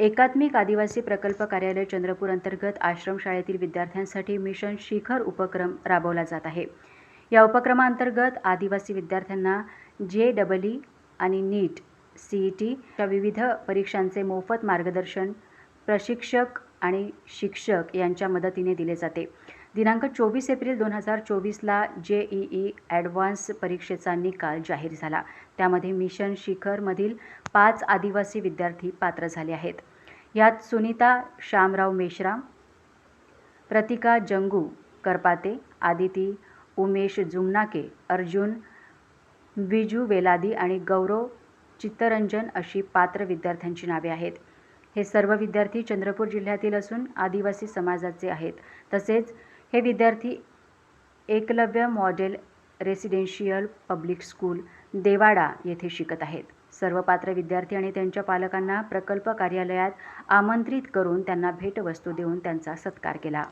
एकात्मिक आदिवासी प्रकल्प कार्यालय चंद्रपूर अंतर्गत आश्रमशाळेतील विद्यार्थ्यांसाठी मिशन शिखर उपक्रम राबवला जात आहे. या उपक्रमाअंतर्गत आदिवासी विद्यार्थ्यांना जे डबल ई आणि नीट सी ई टीच्या विविध परीक्षांचे मोफत मार्गदर्शन प्रशिक्षक आणि शिक्षक यांच्या मदतीने दिले जाते. दिनांक चोवीस एप्रिल दोन हजार चोवीसला जे ई ई ॲडव्हान्स परीक्षेचा निकाल जाहीर झाला. त्यामध्ये मिशन शिखरमधील पाच आदिवासी विद्यार्थी पात्र झाले आहेत. यात सुनीता श्यामराव मेश्राम प्रतिका जंगू करपाते आदिती उमेश जुमनाके अर्जुन विजू वेलादी आणि गौरव चित्तरंजन अशी पात्र विद्यार्थ्यांची नावे आहेत. हे सर्व विद्यार्थी चंद्रपूर जिल्ह्यातील असून आदिवासी समाजाचे आहेत. तसेच हे विद्यार्थी Eklavya model residential public school Devada येथे शिकत आहेत. सर्व पात्र विद्यार्थी आणि त्यांच्या पालकांना प्रकल्प कार्यालयात आमंत्रित करून त्यांना भेटवस्तू देऊन त्यांचा सत्कार केला.